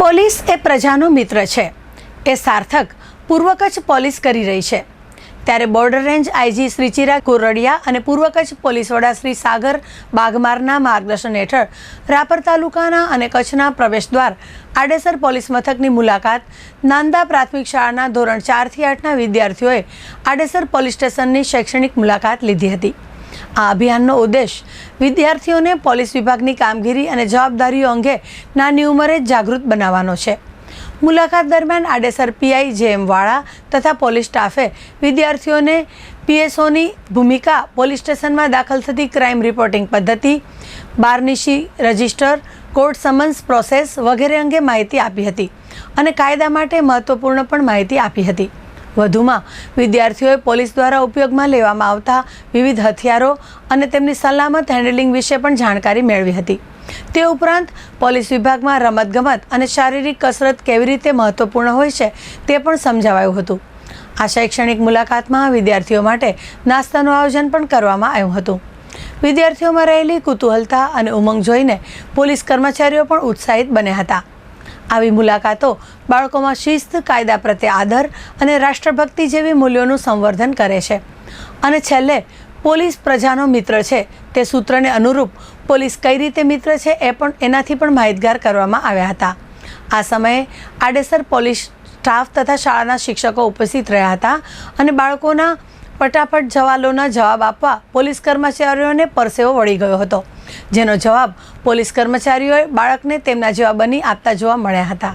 Police એ પ્રજાનો મિત્ર છે. એ સાર્થક પૂર્વ કચ્છ પોલીસ કરી રહી છે. ત્યારે border range IG Shri Chirag Kurdiya અને પૂર્વ કચ્છ પોલીસ વડા શ્રી સાગર બાગમારના માર્ગદર્શન હેઠળ રાપર તાલુકાના અને કચ્છના પ્રવેશદ્વાર આડેસર પોલીસ મથકની મુલાકાત નાંદા પ્રાથમિક શાળાના ધોરણ ચારથી આઠના વિદ્યાર્થીઓએ આડેસર પોલીસ સ્ટેશનની શૈક્ષણિક મુલાકાત લીધી હતી. આ અભિયાનનો ઉદ્દેશ વિદ્યાર્થીઓને પોલીસ વિભાગની કામગીરી અને જવાબદારીઓ અંગે નાની ઉંમરે જ જાગૃત બનાવવાનો છે. મુલાકાત દરમિયાન આડેસર પીઆઈ જેએમ વાળા તથા પોલીસ સ્ટાફે વિદ્યાર્થીઓને પીએસઓની ભૂમિકા પોલીસ સ્ટેશનમાં દાખલ થતી ક્રાઇમ રિપોર્ટિંગ પદ્ધતિ, બારનિશી રજિસ્ટર, કોર્ટ સમન્સ પ્રોસેસ વગેરે અંગે માહિતી આપી હતી અને કાયદા માટે મહત્વપૂર્ણ પણ માહિતી આપી હતી. વધુમાં વિદ્યાર્થીઓએ પોલીસ દ્વારા ઉપયોગમાં લેવામાં આવતા વિવિધ હથિયારો અને તેમની સલામત હેન્ડલિંગ વિશે પણ જાણકારી મેળવી હતી. તે ઉપરાંત પોલીસ વિભાગમાં રમતગમત અને શારીરિક કસરત કેવી રીતે મહત્વપૂર્ણ હોય છે તે પણ સમજાવાયું હતું. આ શૈક્ષણિક મુલાકાતમાં વિદ્યાર્થીઓ માટે નાસ્તાનું આયોજન પણ કરવામાં આવ્યું હતું. વિદ્યાર્થીઓમાં રહેલી કુતૂહલતા અને ઉમંગ જોઈને પોલીસ કર્મચારીઓ પણ ઉત્સાહિત બન્યા હતા. આવી મુલાકાતો બાળકોમાં શિસ્ત, કાયદા પ્રત્યે આદર અને રાષ્ટ્રભક્તિ જેવી મૂલ્યોનું સંવર્ધન કરે છે. અને છેલ્લે, પોલીસ પ્રજાનો મિત્ર છે. તે સૂત્રને અનુરૂપ પોલીસ કઈ રીતે મિત્ર છે એ પણ એનાથી પણ માહિતગાર કરવામાં આવ્યા હતા. આ સમયે આડેસર પોલીસ સ્ટાફ તથા શાળાના શિક્ષકો ઉપસ્થિત રહ્યા હતા અને બાળકોના ફટાફટ જવાલોના જવાબ આપવા પોલીસ કર્મચારીઓને પરસેવો વળી ગયો હતો. જેનો જવાબ પોલીસ કર્મચારીઓએ બાળકને તેમના જેવા બની આપતા જોવા મળ્યા હતા.